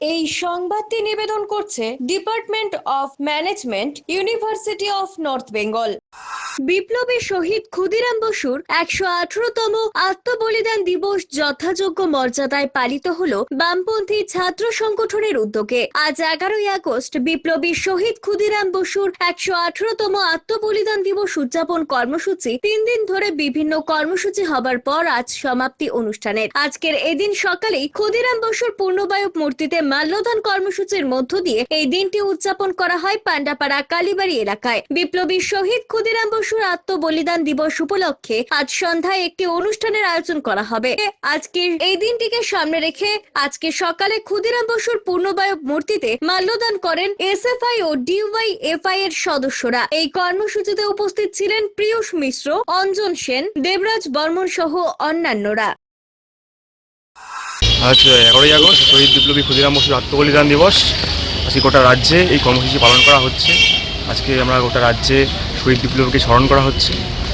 এই সংবাদটি নিবেদন করছে department of management university of north Bengal. বিপ্লবী শহীদ ক্ষুদিরাম বসুর একশো আঠারোতম আত্মবলিদান দিবস যথাযোগ্য মর্যাদায় পালিত হল বামপন্থী ছাত্র সংগঠনের উদ্যোগে। আজ এগারোই আগস্ট বিপ্লবী শহীদ ক্ষুদিরাম বসুর একশো আঠারোতম আত্মবলিদান দিবস উদযাপন কর্মসূচি তিন দিন ধরে বিভিন্ন কর্মসূচি হবার পর আজ সমাপ্তি অনুষ্ঠানের। আজকের এদিন সকালেই ক্ষুদিরাম বসুর পূর্ণবায়ু মূর্তিতে মাল্যদান কর্মসূচির মধ্য দিয়ে এই দিনটি উদযাপন করা হয় পান্ডাপাড়া কালীবাড়ি এলাকায়। বিপ্লবী শহীদ ক্ষুদিরাম বসুর আত্মবলিদান দিবস উপলক্ষে আজ সন্ধ্যায় একটি অনুষ্ঠানের আয়োজন করা হবে। আজকে এই দিনটিকে সামনে রেখে আজকে সকালে ক্ষুদিরাম বসুর পূর্ণবায়ু মূর্তিতে মাল্যদান করেন এসএফআই ও ডিওয়াই এফআই এর সদস্যরা। এই কর্মসূচিতে উপস্থিত ছিলেন প্রিয়ুষ মিশ্র, অঞ্জন সেন, দেবরাজ বর্মন সহ অন্যান্যরা। আজ এগারোই আগস্ট শহীদ বিপ্লবী ক্ষুদিরাম বসুর আত্মবলিদান দিবস। আজকে গোটা রাজ্যে এই কর্মসূচি পালন করা হচ্ছে। আজকে আমরা গোটা রাজ্যে শহীদ বিপ্লবীকে স্মরণ করা হচ্ছে।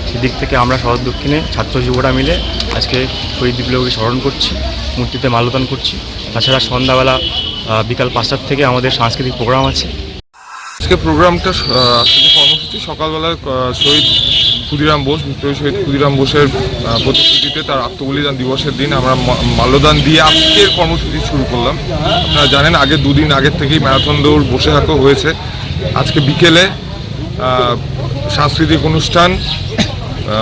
সেদিক থেকে আমরা শহর দক্ষিণে ছাত্র যুবরা মিলে আজকে শহীদ বিপ্লবীকে স্মরণ করছি, মূর্তিতে মাল্যদান করছি। তাছাড়া সন্ধ্যাবেলা বিকাল পাঁচটার থেকে আমাদের সাংস্কৃতিক প্রোগ্রাম আছে। আজকে প্রোগ্রামটা কর্মসূচি সকালবেলা শহীদ ক্ষুদিরাম বোস বিপ্লবী শহীদ ক্ষুদিরাম বোসের প্রতিশ্রুতিতে তার আত্মবলিদান দিবসের দিন আমরা মাল্যদান দিয়ে আজকের কর্মসূচি শুরু করলাম। আপনারা জানেন, আগে দুদিন আগের থেকেই ম্যারাথন দৌড় বসে থাকা হয়েছে। আজকে বিকেলে সাংস্কৃতিক অনুষ্ঠান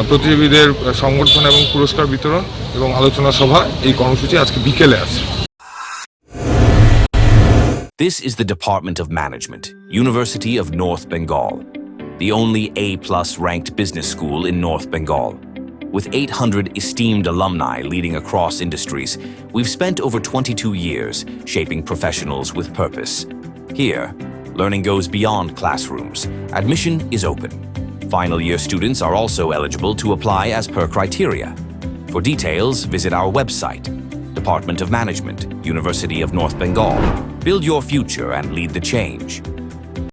প্রতিযোগীদের সংবর্ধনা এবং পুরস্কার বিতরণ এবং আলোচনা সভা এই কর্মসূচি আজকে বিকেলে আছে This is the Department of Management, University of North Bengal, the only A plus ranked business school in North Bengal. With 800 esteemed alumni leading across industries, we've spent over 22 years shaping professionals with purpose. Here, learning goes beyond classrooms. Admission is open. Final year students are also eligible to apply as per criteria. For details, visit our website, Department of Management, University of North Bengal. Build your future and lead the change.